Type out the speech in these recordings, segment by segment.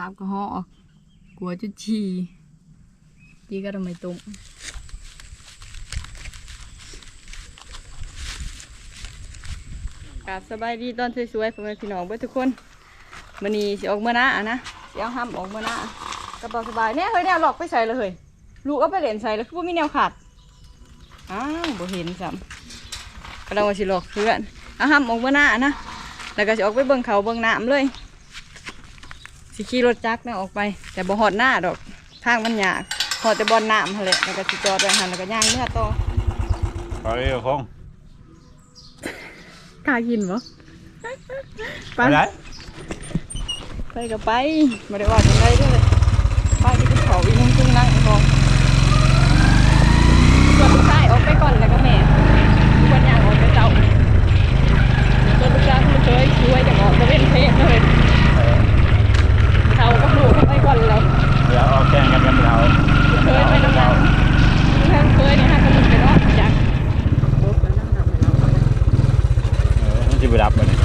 ลาบก็ห่อกลัวจุดชีจีก็ทำไมตุ่มกราบสบายดีตอนสวยๆพ่อแม่พี่น้องเพื่ทุกคนมันนี้สิออกเมื่อนะนะสิเอาห้ามออกเมื่อหน้ากระเป๋าสบายเนี่ยเฮ้ยเนี่ยหลอกไปใส่เลยเฮ้ยลูกเอาไปเหรียญใส่แล้วคือว่ามีแนวขาดอ้าวบ่เห็นซ้ำกำลังว่าสิหลอกเพื่อนเอาห้ามออกเมื่อหน้าอะนะแล้วก็สิออกไปเบิ่งเขาเบิ่งน้ำเลย สิขี่รถจักรนะออกไป แต่บ่หอดหน้าดอกทางมันยากหอดแต่บอลน้ำหั่นแหละแล้วก็สิจอดไว้หันแล้วก็ย่างเนื้อต่อไปเลยคงกล้ากินบ่ไปไหนไปก็ไปไม่ได้ว่าจังไดเด้วยไปที่เป็นเขาอีนุ่งจุ้งนั่งพอส่วนลูกชายออกไปก่อนแล้วก็แม่ทุกวันย่างออกไปเจ้าส่วนลูกชายคุณเคยช่วยจะออกมาเล่นเพลงเลยเขาก็ลูกเขาไปก่อนแล้ว เดี๋ยวเอา แกงกันกันเราเคยไปน้ำมันเคยเคยนี่ฮะก็มึงไปรอดจักเออมันจะไปรับไปเลย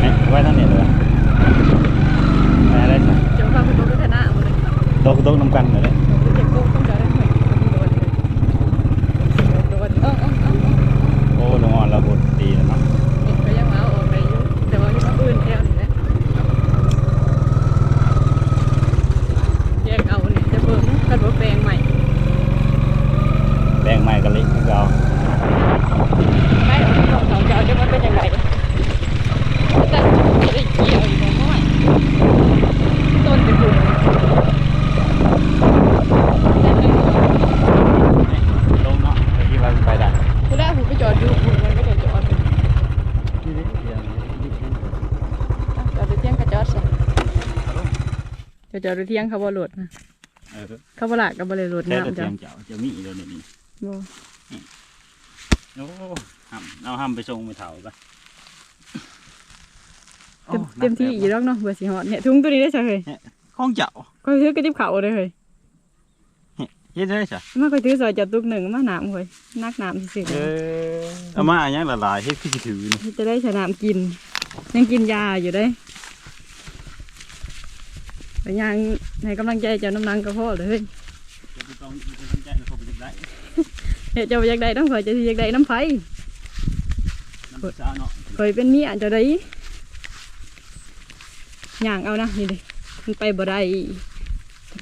เอ๊ะไว้ท่านเนี่ยเลยไปอะไรสัก จะมาเป็นรถพัฒนาหมดเลย โต๊ะโต๊ะน้ำกันเลย เด็กกุ๊กต้องจะได้เหมือนโดนโดนเออเออเออ โอ้ลงอ่อนระบดดีแล้วมั้ง เห็นก็ยังเอาออกไปอยู่แต่ว่าที่มาอื่นแถวนี่แหละแยกเอาเนี่ยจะเบิ่งกันว่าแปลงใหม่ แดงใหม่กันลิกก็เอา ไม่เอาที่ของเขาจะเอาจะมันเป็นยังไงแต่ไม่ได้เกี่ยวอีกแล้วไม่ต้นไปปลูก ลงเนาะไปที่ว่าไปได้ คุณแรกผมไปจอดอยู่ผมมันก็จะจอดจอดเที่ยงก็จอดสิ จะจอดเที่ยงเขาบ่หลุดนะเออเขาบ่หลากก็บ่เลยหลุดแค่ตัวน้ำเทีจ้ะยมเจ้าจะมีเดี๋ยวนี้บ่โอ้ห้ามเอาห้ามไปส่งไปเถากันเต็มเต็มที่อยู่แล้วเนาะเบื่อสิฮอดเนี่ยถุงตัวนี้ได้ใช่เฮ้ยข้องเจ้าก็ถือกระติบเข่าเลยเฮ้ยเฮ็ดได้ใช่มาก็ถือซอยจับตุกหนึ่งมาหนามเฮ้ยนักหนามสิเออเอามาอันยังละลายเฮ็ดคือสิถือนี่จะได้ชนะกิน ยังกินยาอยู่ได้ แต่ยังให้กำลังใจเจ้าน้ำนังก็พอเลยเฮ้ยจะไปต้องจะสนใจแล้วเขาไปจับได้เฮ้ยเจ้าอยากได้น้ำข่อยเจะอยากได้น้ำไฟน้ำสาวเนาะข่อยเป็นเมียเจะได้ย่างเอานะนี่เลยมันไปบ่ได้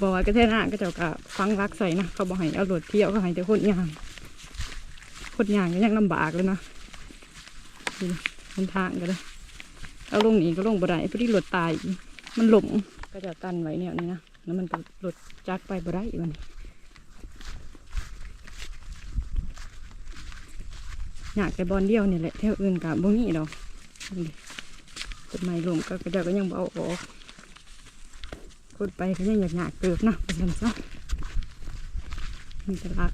บอกว่ากระเทศหน้าก็เจ้าก็ฟังรักใส่นะเขาบอกให้เอารถเที่ยวเขาให้แต่คนย่างคนย่างก็ยังลำบากเลยนะนี่มันทางก็เลยเอาลงนี่ก็ลงบ่ได้พอดีรถตายอีกมันหลง ก็จะตันไว้เนี่ยนี่นะ แล้วมันก็รถจักไปบ่ได้อีกมันอยากแต่บอลเดียวเนี่ยแหละเท่าอื่นกับบ่มีดอกนี่ดิต้นไม้ลงก็กระเจ้าก็ยังเอาออกพูดไปก็ยังอยากหยากเกิบนะเป็นกันซะมีแตลัก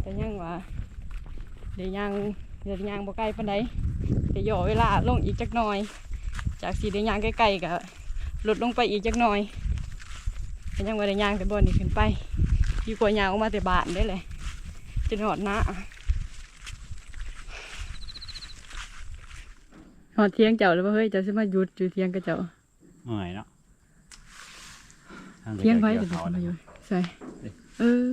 แต่ยังว่าเดี๋ยวยังเดี๋ยวยังบ่ใกล้ปานใดจะย่อเวลาลงอีกจักหน่อย จากสีเดียางใกล้ๆก็ลดลงไปอีกจักหน่อยแต่ยังว่าได้ยางแต่บอนนี่ขึ้นไปดีกว่ายางออกมาแต่บานได้เลยจะหอดหน้าหอดเทียงเจ้าแล้วบ่เฮ้ยเจ้าสิมาหยุดอยู่เทียงกับเจ้าเหนื่อยเนาะทาเทียงไว้เดี๋เดี๋ยยววเขาจะมาเนาะอยู่ใส่เออ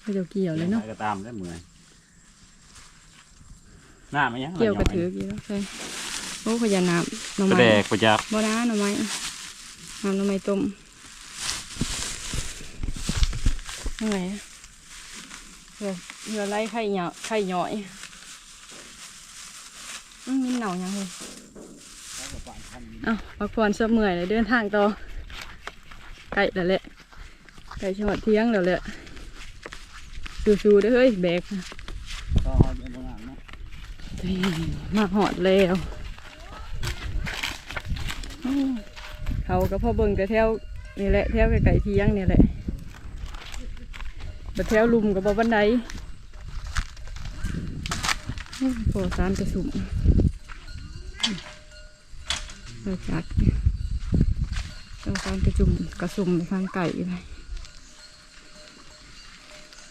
เขาเจ้าเกี่ยวเลยเนาะก็ตามได้เหมือนหน้ามันยังเกี่ยวกระถือกี่แล้วใช่ โอ้ขยันน้ำหน่อแสไม้ดงประจักษ์บ่นะหน่อไม้น้ำหน่อไม้ต้มยังไงอะเรือเรือไล่ไข่เหยาะไข่หย่อยอืมมีเหนายังเลยเอ้าพักผ่อนสักเมื่อยเลยเดินทางต่อไก่แล้วแหละไก่ชมดเที่ยงแล้วแหละสู้ๆเด้อเฮ้ยแบกนะก็เป็นประมาณนั้นมาหอดแล้วอืม เขาก็พ่อเบิ่งแต่แถวนี่แหละแถวไก่เที่ยงนี่แหละบัดแถวลุมกับบ่บันไดพอสารกระสุ่มเราจักเราสารกระจุ่มกระสุ่มไปทางไก่เลย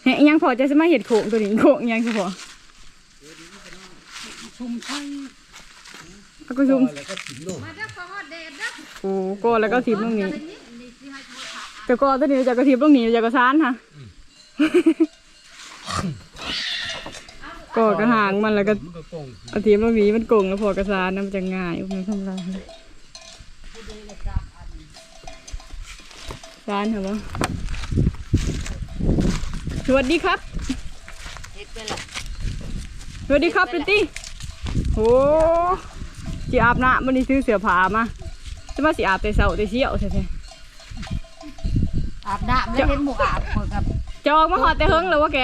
เฮ้ยยังพอจะสมาเห็ดโขงตัวนี้โขงยังจะพอชุมไทยเอากระสุ่มแล้วก็ถิ่น โลกอ้ก็แล้วก็ทิมตรงนี้ แต่ก็ตัวนี้จะกระทิมตรงนี้จะกระซานค่ะ ก็กระหางมันแล้วก็ก็กงเอาทีมตรงนี้มันโกงแล้วพอกระซานนะมันจะง่ายมันทำลายซานเหรอวะสวัสดีครับสวัสดีครับเป็นตี้โอ้จีอาบน้ำมันนี่ซื้อเสือผามา จะมาสิอาบแต่เช้าแต่เชี่ยวใช่ไหมอาบน้ำแล้วเห็นหมูอาบเหมือนกับจะออกมาหอดแต่เฮิงเหรอวะแก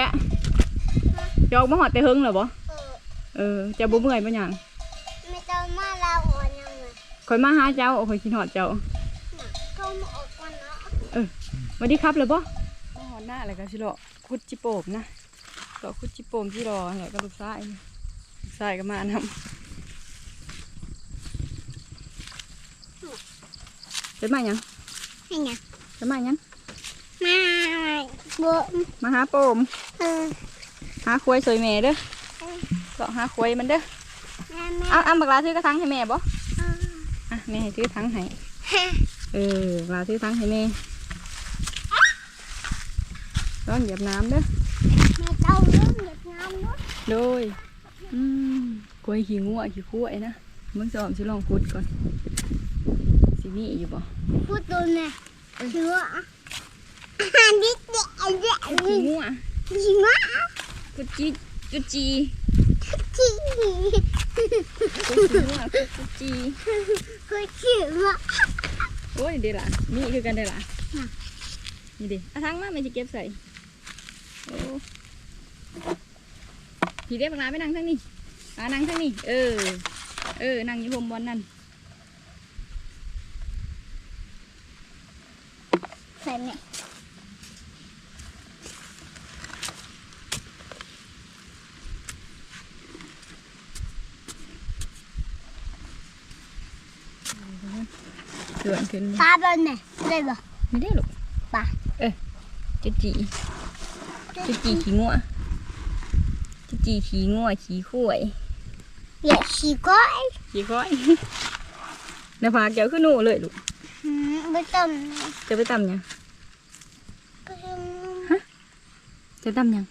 จะออกมาหอดแต่เฮิงเหรอบ่เออจะบ่เมื่อยปะหยังไม่ต้องมาลาอ่อนยังไงคอยมาหาเจ้าโอ้ยคิดหอดเจ้าก็มาออกก่อนเนาะสวัสดีครับเลยบ่มาหอดหน้าอะไรกันสิเลาะคุดจิโปมนะเลาะคุดจิโปมที่รออะไรก็ลูกชายนี่ลูกชายก็มานำ เป็นมาหยังให้ไงเป็นมาหยังมาบัวมาหาโปมเออหาควายสวยแม่เด้อเลาะหาควายมันเด้อแม่แม่เอาเอาบักลาซื้อกระทังให้แม่บ่เอออะแม่ให้ซื้อทังให้ฮะเออบักลาซื้อทังให้แม่ร้อนเหยียบน้ำเด้อแม่เจ้าเรื่องหยุดงานด้วยโดยอืมกล้วยขี้งัวขี้คุ้ยนะมึงสอบสิลองคุดก่อนสิ มีอยู่บ่พูดตัวเนี่ยถือว่าอาหารดิบเด็ดเด็ดขี้งัวจริงวะกุดจีกุดจีจริงกุดขี้งัวกุดจีคือชื่อว่าโอ้ยเดี๋ยวล่ะมีคือกันเดี๋ยวล่ะนี่ดิเอาทั้งมาไม่จะเก็บใส่โอ้พี่เรียกบักลาไปนั่งทั้งนี้อ่านั่งทั้งนี้เออ เออ นั่งอยู่พรมบอลนั่น ใส่ เนี่ยเดือนขึ้นตาบอลเนี่ยได้ปะไม่ได้หรอกปะเออจุจีจุจีขี้งัวจุจีขี้งัวขี้ข้วยอย่าฉีกก้อยขี้ข้อยในผากเจ้าขึ้นหนูเลยลูกหืมไม่ต้องจะไปตำยัง ก็ยัง จะตำยัง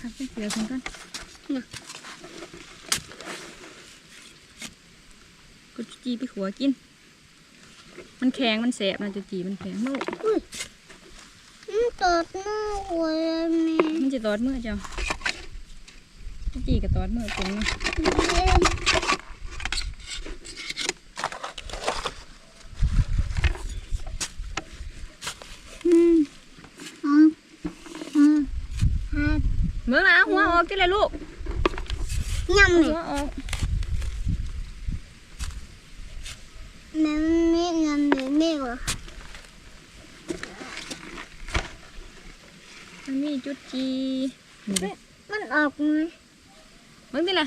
ครับเสียคนกันก็จุจีไปขัวกิน มันแข็งมันแสบนะจุจีมันแข็งลูกอืมตอดหน้าหัวเลยแม่มันจะตอดมือเจ้าจุจีกับตอดมือเป็นเนาะ อืมอืมอืมอืม เมื่อนะหัว ออกกินเลยลูกยำหัเนี่วยออกแม่ไม่ยำเลยไม่หรอมันมีจุจีนี่ดิมันออกไหมมึงดิล่ะ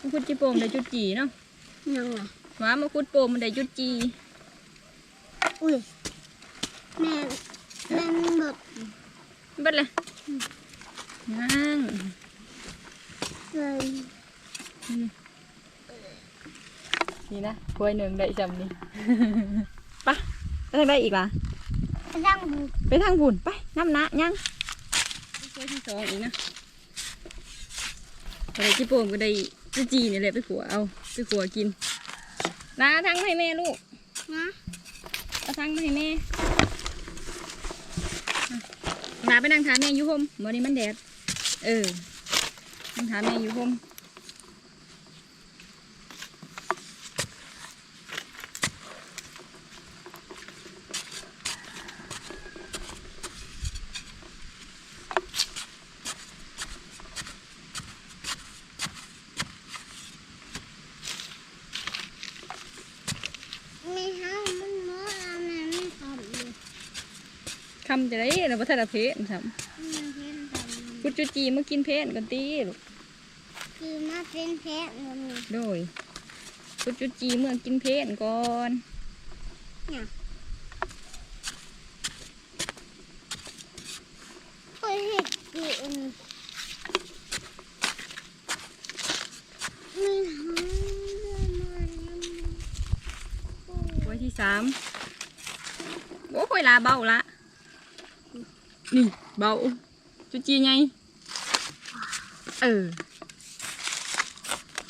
มาคุดจีโปมได้จุจีเนาะยังไงหมามาคุดโปมมันได้จุจีอุ้ยแม่ แม่แบบเบิดเลยนั่งเลยนี่นะกล้วยหนึ่งได้จำนี่ไปไปทางใดอีกล่ะดังบูไปทางบุญไปน้ำหนะยังกล้วยที่สองอีกนะอะไรจีโปมก็ได้จุจีนี่แหละไปขัวเอาไปขัวกินนาทั้งให้แม่ลูกนะเอาทั้งมาให้แม่ ลาไปนั่งทานแม่อยูห่มวันนี้มันแดด เออนั่งทานแม่อยูห่ม คำจะได้เราพัฒนาเพศครับพุดจุจีมากินเพศกันตีลูกคือมาเป็นแพะเงินโดยพุดจุจีเมื่อกินเพศก่อนเฮ้ยเห็ดกินมีทั้งเรื่องมันไว้ที่สามโอ้ยลาเบาละ นี่เบาจุจีไงเออ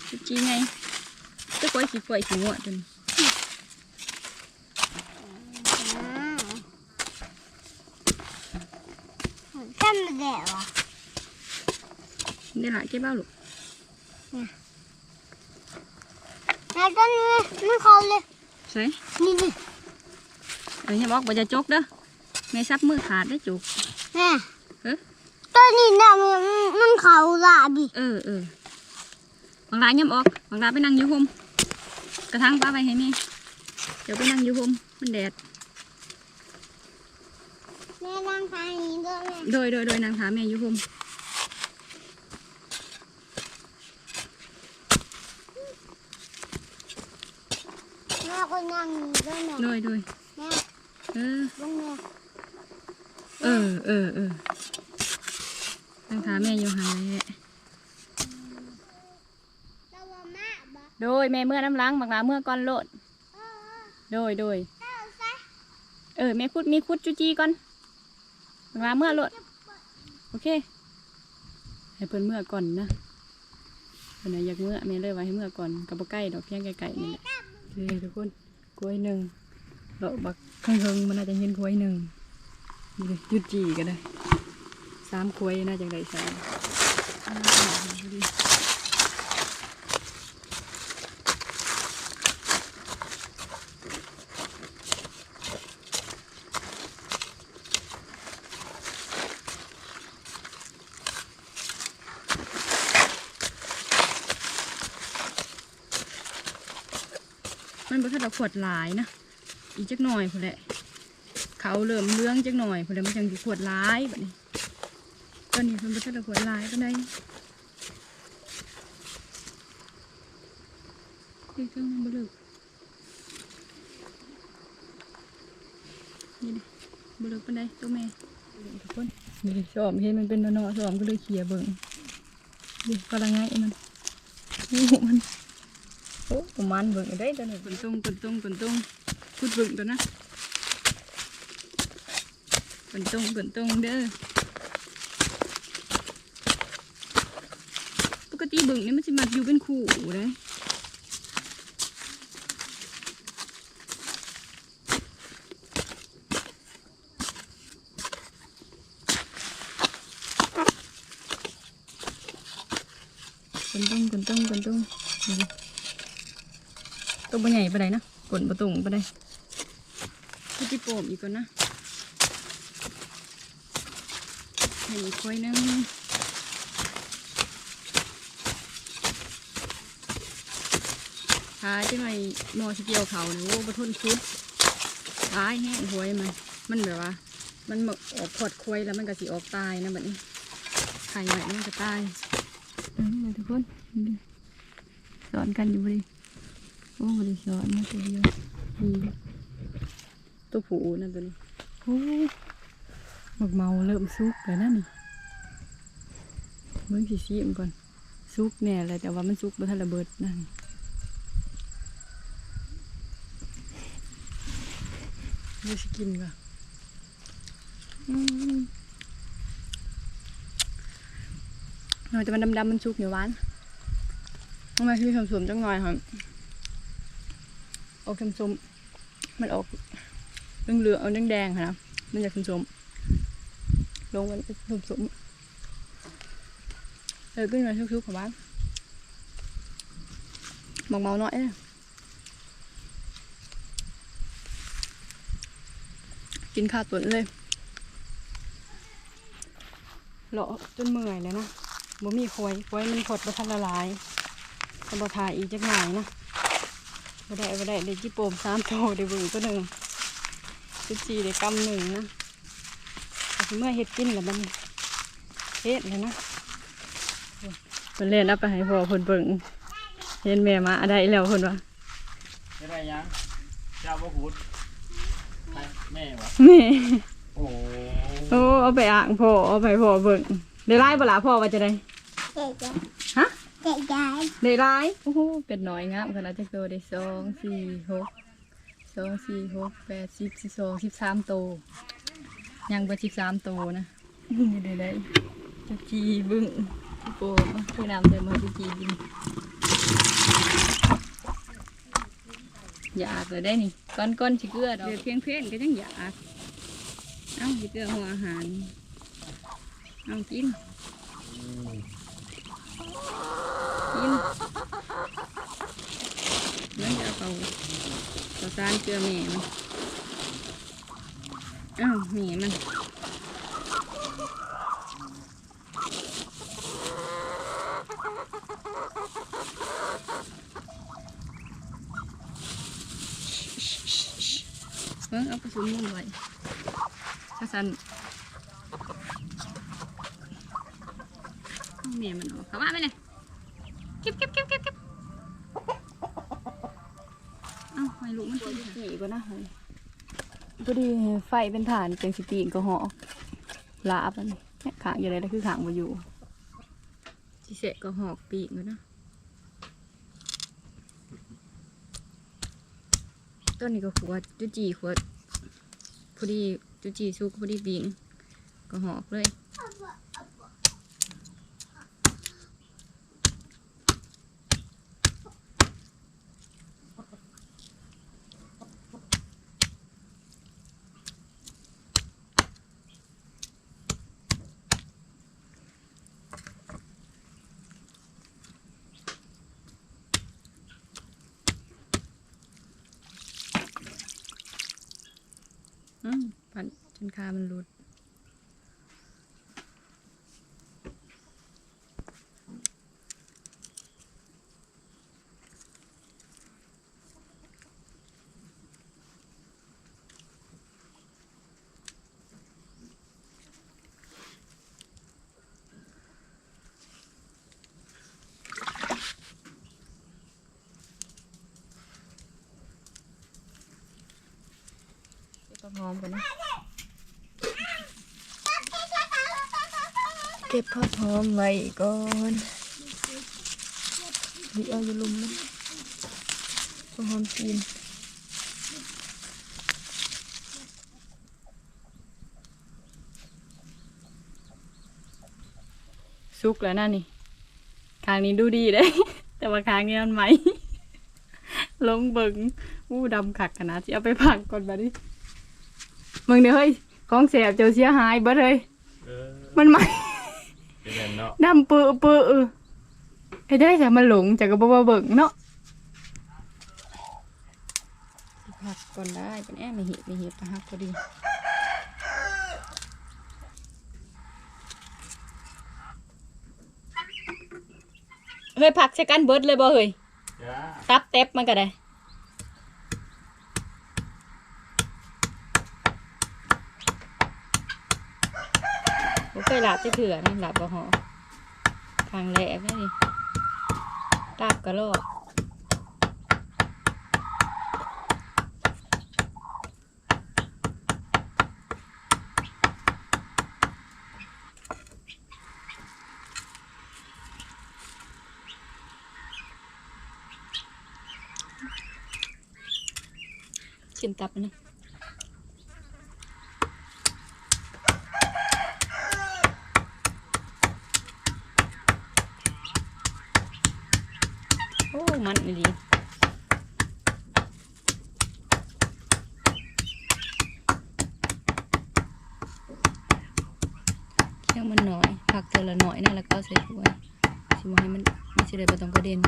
จุจีไงจะปล่อยสีปล่อยสีหัวจนแค่มาแดดวะได้ละเก็บเบ้าลูกแล้วต้นนี้ไม่เขาเลยใส่นี่นี่เอออย่าบอกว่าจะจกเด้อแม่ซับมือขาดได้อจุก แม่เอ๊ะต้นนี้น่ะมันมันเขาละดิเออเออบางรายย่ำออกบางรายไปนั่งอยู่ห่มกระทั่งป้าไปให้แม่เดี๋ยวไปนั่งอยู่ห่มมันแดดแม่นั่งทางนี้ด้วยแม่โดยโดยโดยนางหาแม่อยู่ห่มแม่ก็นั่งนี้ด้วยแม่โดยโดยแม่เออลุงแม่ เออเออเออนางหาแม่อยู่หาแหละเราว่าแม่บอกโดยแม่เมื่อน้ำล้างบางรายเมื่อก่อนโลด เออโดยโดยเออซะเออแม่คุดมีคุดจุจีก่อนบางรายเมื่อโลด โอเค ให้เพิ่นเมื่อก่อนนะเพิ่นน่ะอยากเมื่อแม่เลยว่าให้เมื่อก่อนกับบ่ใกล้ดอกเพียงไกลๆนี่แหละนี่ทุกคนกล้วยหนึ่งดอกบักข้างเฮิงมันน่าจะเห็นกล้วยหนึ่งนี่เล ยุดจีก็ได้สามกล้วยน่าจะได้สามมันบ่ทันเอาขวดหลายนะ อีกจักหน่อยพุ่นแหละ เขาเริ่มเลื้องจักหน่อยพุ่นแหละมันจังสิขวดหลายแบบนี้ตอนนี้เพิ่นบ่ทันเอาขวดหลายปานใดเฮ้ยเครื่องมันบ่เลิกนี่ดิบ่เลิกปานใดตัวแม่ทุกคนนี่ดิสอมเห็นมันเป็นนอๆสอมก็เลยเคลียร์เบิ่งดิกำลังไงมันนี่มันโอ้ประมาณเบิ่งได้ตัวนี้ตุนตุ้งตุนตุ้งตุนตุ้งพูดเบิ่งตัวนะตุ นตุ้งตุนตุ้งเด้อปกติเบิ่งนี่มันสิมักอยู่เป็นคู่เลยตุนตุ้งตุนตุ้งตุนตุ้งนี่ดิตัวบ่ใหญ่ไปานนะกดบ่ตรงปานใดกูจิโป่มอีกก่อนนะ ให้อีกค่อยหนึงท้ายจังไงหมอสิเกี่ยวเขาเนี่ยโอ้บ่ทนชุดตายแห้งหวยมันมันแบบว่า มันหมกออกขอดควายแล้วมันก็สิออกตายนะแบบนี้ไข่ใหม่มันก็ตายเออนี่ทุกคนนี่สอนกันอยู่พอดีโอ้บริสุทธิ์นะตัวเดียวดีตัวผูนั่นตัวนี้โอ้ หมกเมาเริ่มซุกแล้วนะนี่เบิ่งสีซีมนก่อนซุกแน่เลยแต่ว่ามันซุกบ่ทันระเบิดนั่นไม่สิกินก่อนอืมหน่อยแต่มันดำๆมันซุกอยู่หวานทำไมคือสมๆจังหน่อยครับออกส้มๆมันออกเหลืองๆเอาแดงๆค่ะนะมันจะส้มๆ ลงมันส้มๆเออขึ้นมาชุกๆของบ้านมองเมาหน่อยกินข้าวตุนเลยเลาะจนเมื่อยแล้วนะบ่มีควยควยมันขดบ่ทันละลายก็บ่ทายอีกจักหน่อยนะบ่ได้บ่ได้เด็กจีโปมสามโตเด็กบึงตัวหนึ่งสิบสี่เด็กกำหนึ่งนะ เมื่อเฮ็ดกินแล้วมันเฮ็ดแล้วนะเพิ่นเล่นเอาไปให้พ่อเพิ่นเบิ่งเห็นแม่มาได้แล้วเพิ่นว่าจะได้ยังเจ้าบ่พูดใครแม่วะแม่โอ้โอ้เอาไปอ่างพ่อเอาไปให้พ่อเบิ่งได้ไล่บ่ล่ะพ่อว่าจะได้เจ๊ยายฮะเจ๊ยายได้ไล่โอ้โหเป็ดน้อยงามขนาดจักโตได้สองสี่หกสองสี่หกแปดสิบสิบสองสิบสามโต ยังบ่สิบสามโตนะนี่ได้ได้จุจีบึ้งโปคือนำแต่มาจุจีบินอยากเลยได้นี่ก้อนก้อนๆสิเกลือดอกเดือดเพียงเพียงก็ยังอยากเอ้าสิเกลือหัวอาหารเอากินกินนั่นจะเอาต่อสารเกลือแม่มัน อ้าวหมีมันเบิ่งเอาผสมมุนไว้ถ้าสันเอาแม่มันออกเข้ามาไหมเนี่ย เก็บเก็บเก็บเก็บเก็บเอ้าไม่รู้มันเป็นสีก็นะพอดี ไฟเป็นฐานเป็นสิตีนก็หอกลาบอันนี้เนี่ยขางอยู่ไหนแล้วคือขางมาอยู่สิเสะก็หอกปีกก็นะต้นนี้ก็ขวดจุจีขวดพอดีจุจีซุกพอดีปีงก็หอกเลย อืมพันจนคามันหลุดเก็บผักหอมกันนะ เก็บผักหอมไว้ก่อนดิเอาอยู่ลุมนะผักหอมจีนสุกแล้วนะนี่คางนี้ดูดีเลยแต่ว่าคางนี้มันไหม ลงเบิงอู้ดำขักขนาดที่เอาไปพักก่อนบัดนี้มึงเดี๋ยวเฮ้ย ของเสียบเจ้าเสียหายเบิดเลยเออมันไหม ดำปื้อปื้อเฮ้ยได้แต่มันหลงจากกระบอกเบิ่งเนาะพักก่อนได้เป็นแอไม่เห็บไม่เห็บนะฮักพอดีเฮ้ยพักใช้กันเบิดเลยบ่เฮ้ยจ้าตับเต็บมันก็ได้ผมเคยหลับจะเถื่อนะหลับบ่หอทางแหลกนี่ตาบกระโลอกชิมตับนนะโอ้ มันอีหลีเคี่ยวมันหน่อย ผักตัวละหน่อยนะแล้วก็เอาใส่ถ้วยชิมให้มันไม่ใช่เลยปต้องกระเด็น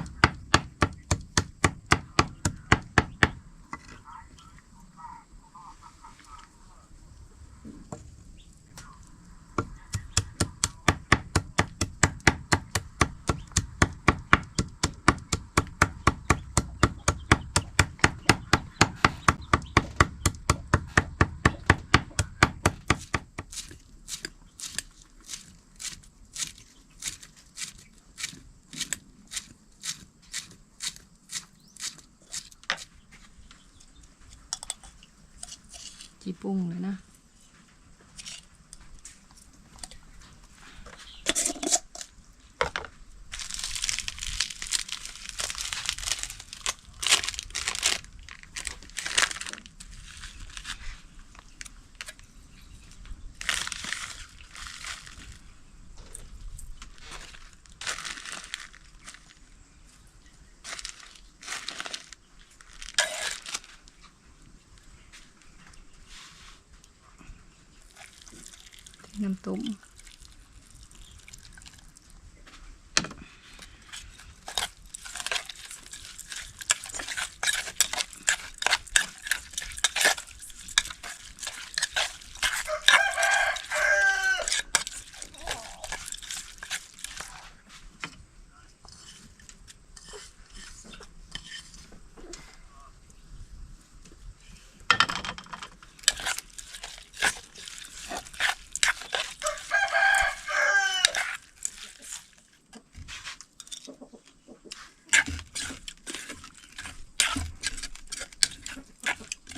น้ำต้ม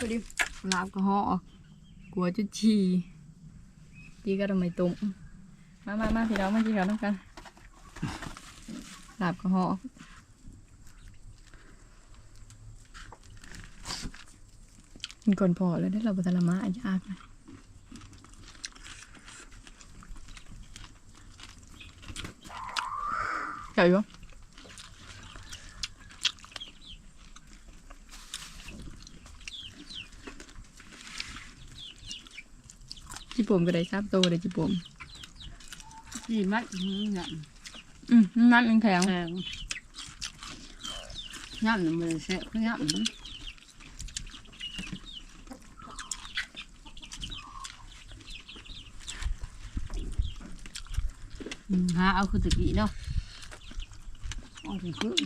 พอดีลาบก็ห่อกลัวจุดชีดีก็ทำไมตุ้มมามามาพี่น้องมากินข้าวน้ำกันลาบก็ห่อกินก่อนพอแล้วได้เราบัตรมาอายากนะใหญ่ปะ ปมก็ได้ครับโตก็ได้จีปมสี่มัดเนี่ยอืมนั่นมันแข็งแพงย่ำมันเสียคือย่ำหาเอาคือตะกี้เนาะเอาถึงขึ้น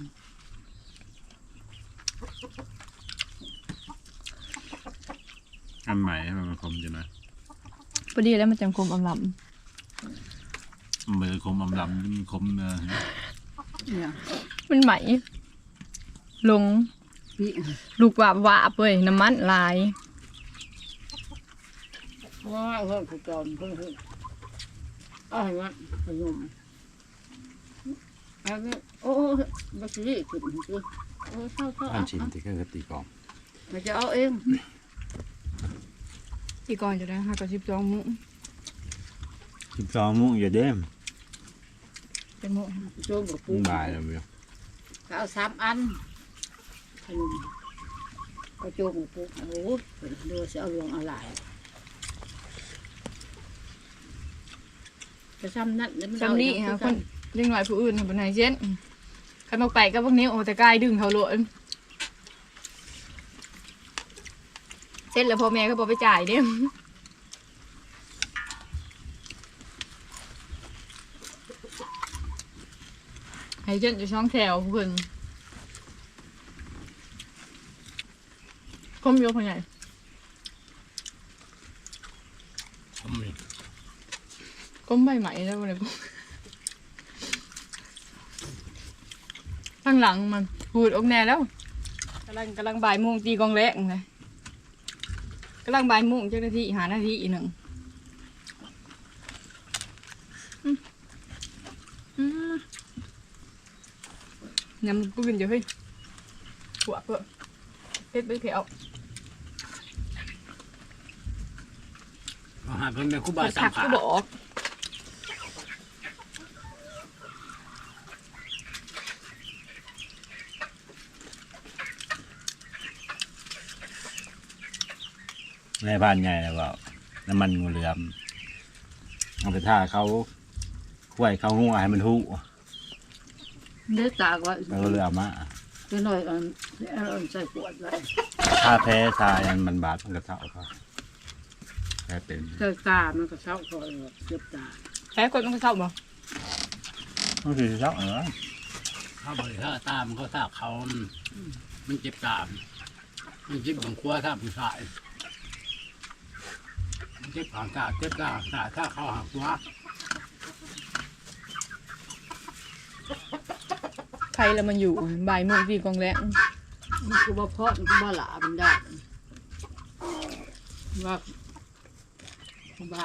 อันใหม่ให้มันคมจะหน่อย พอดีแล้วมันจังคมอำลมันคมอำลำมันคมเนื้อเนี่ยำมันไหม ลงพี่ลูกวาบวาบเว้ยน้ำมันหลาย ว่าเพิ่มผู้กองเพิ่มเพิ่มเอาให้มันขยมเอาไปโอ้บักซี่ขึ้นคือโอ้เศร้าเศร้าอันชิ้นที่แค่กตีกองมันจะเอาเอง อีกก่อนจะได้ห้ากับสิบสองมุ้งสิบสองมุ้งอย่าเด้มเป็นมุ้งโจมกับปูมุ้งบายแล้วเมียเอาสามอันขนมก็โจมกับปูโอ้ดูสิเอาลงอะไรจะซ้ำนั่นแล้วมันจำนี่ฮะคนเลี้ยงหน่อยผู้อื่นเป็นไหนเช่นขันออกไปก็พวกนี้โอ้แต่กายดึงเขาโลน เส้นแล้วพ่อแม่ก็บอกไปจ่ายเด้มให้เช่นจะช่องแถวเพื่อนก้มโยกพ่อใหญ่ก้มใบไหมแล้วมันเลยก้มข้างหลังมันพูดออกแน่แล้วกำลังกำลังบ่ายโมงตีกองแรกเลย กำลังบ่ายโมงเจ้าหน้าที่หาหน้าที่อีกหนึ่งอืมอืมยำปืนเดี๋ยวเฮ้ยหัวเพื่อเพชรไปเขียวหาเพิ่นเป็นครูบาเผ็ดสาผัมกขา ก็บอก ในบ้านใหญ่แล้วก็น้ำมันงูเหลือมเอาไปท่าเขาคุ้ยเขาหัวให้มันหูเนื้อตากไว้แล้วก็เลือมาจะหน่อยอันเอาใส่ขวดไว้ถ้าแพ้ทายันมันบาดมันกระเทาเขาแพ้เป็นใส่ตามันก็เศร้าคอยเจ็บตาแพ้คนมันก็เศร้าบ่ต้องคือเจ้าเหรอเขาบริหารตามเขาทาเขามันเจ็บตามมันเจ็บของครัวท่าผู้ชายมันเจ็บของตาเจ็บตาตาถ้าเขาหักหัวใครล้วมันอยู่บ่ายโมงตีกองแรกมันคือบ่เพาะมันคือบ่หลามันได้ว่าบ้า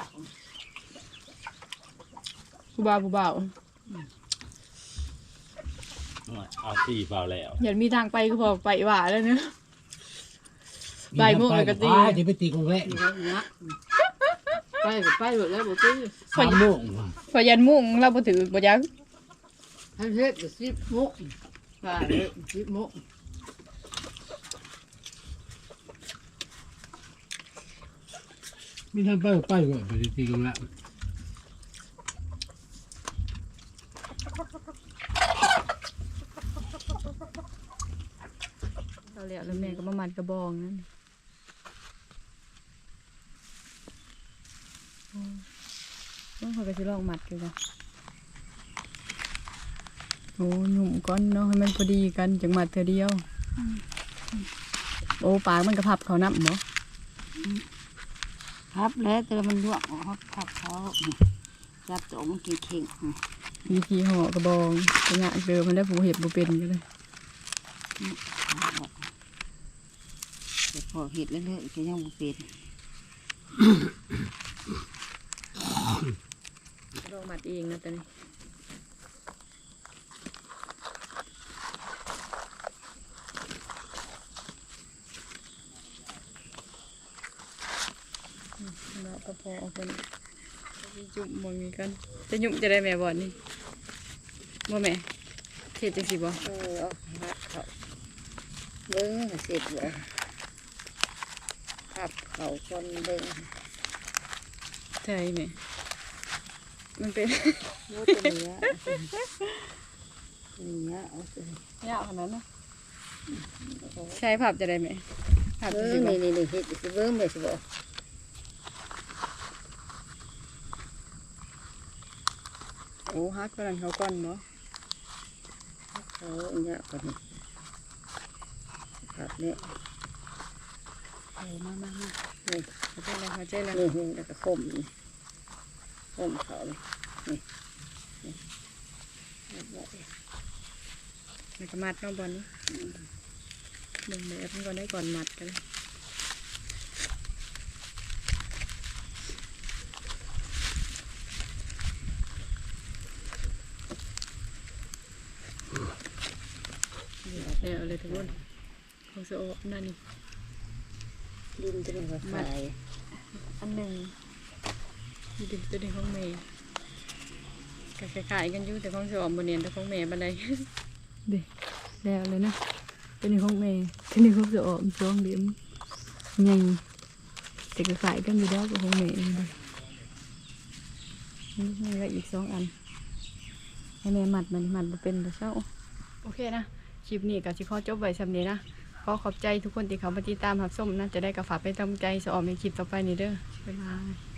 ผู้บ่าวผู้บ่าวเอาที่เปล่าแล้วอย่ามีทางไปก็พอไปว่าแล้วเนอะบ่ายโมงแล้วก็ตีไปจะไปตีกองแรกดีแล้วนะ ไปก็ไปหมดแล้วบอกตื้อสามโมงพอยันมุ่งเราบ่ถือบ่ยักให้เฮ็ดก็สิบโมงไปเลยสิบโมงไม่ทันไปก็ไปก่อนไปตีกงแรกเราแล้วแล้วแม่ก็มามัดกระบองนั่นโอ้ต้องเขาก็ สิลองมัดกันจ้ะโอ้หนุ่มก้อนเนาะให้มันพอดีกันจังมัดเธอเดียว โอ้ปากมันกระพับเขานับบ่ครับแล้วแต่มันลวกออกครับเขาจับตัวมันเข่งวิธีห่อกระบองจะงะเดิมมันได้ผู้เห็ดผู้เป็นกันเลยๆแต่พอเห็ดเรื่อยๆก็ยังบ่เป็น ลองมัด เองนะตอนนี้อืมแล้วก็พอเอาคนจุ่มมองนี้กัน จะหยุ่มจะได้แม่บอดนี่บ่แม่เทศจังสิบ่เออเอาพัดเขาเบิ้งให้เสร็จเลยพับเขาคนเบิ้งใช่แม่ มันเป็นโน้ตเนื้อเนื้อเอาสิยาวขนาดนั้นใช้ผับจะได้ไหมผับเบิ้จะงสิบ่นี่นี่นี่เห็ดสิเบิ้งไปสิบอกโอ้ฮักกำลังเขาก่อนเนาะเขาเนี่ยก่อนนี่พับเนี่ยโอ้มามามานี่เขาใจแล้วเขาใจแล้วนี่นี่แล้วก็คมนี่ คมเขาเลยนี่นี่นี่นี่มันก็มัดเน้องบอลนี่มึงแบบมันก่อนได้ก่อนมัดกันเลยเดี๋ยวเอาเลยทุกคนของเสือโอะนั่นนี่ดินจะเป็นหัวไฟอันหนึ่ง มีดินตัวนี้ของเมย์ก็คล้ายๆกันอยู่แต่ของเสือออมบนเนียนแต่ของเมย์บันไดเด็แล้วเลยนะตัวนี้ของเมย์ตัวนี้ของเสือออมสองเดียมใหญ่แต่ก็ขายกันอยู่แล้วกับของเมย์นี่นี่ก็อีกสองอันให้แม่หมัดมันหมัดบ่เป็นแต่เช้าโอเคนะคลิปนี้ก็สิขอจบไว้สำนี้นะขอขอบใจทุกคนที่เขามาติดตามรับชมนะจะได้กระฝากไปทำใจสออมในคลิปต่อไปนี่เด้อบ๊ายบาย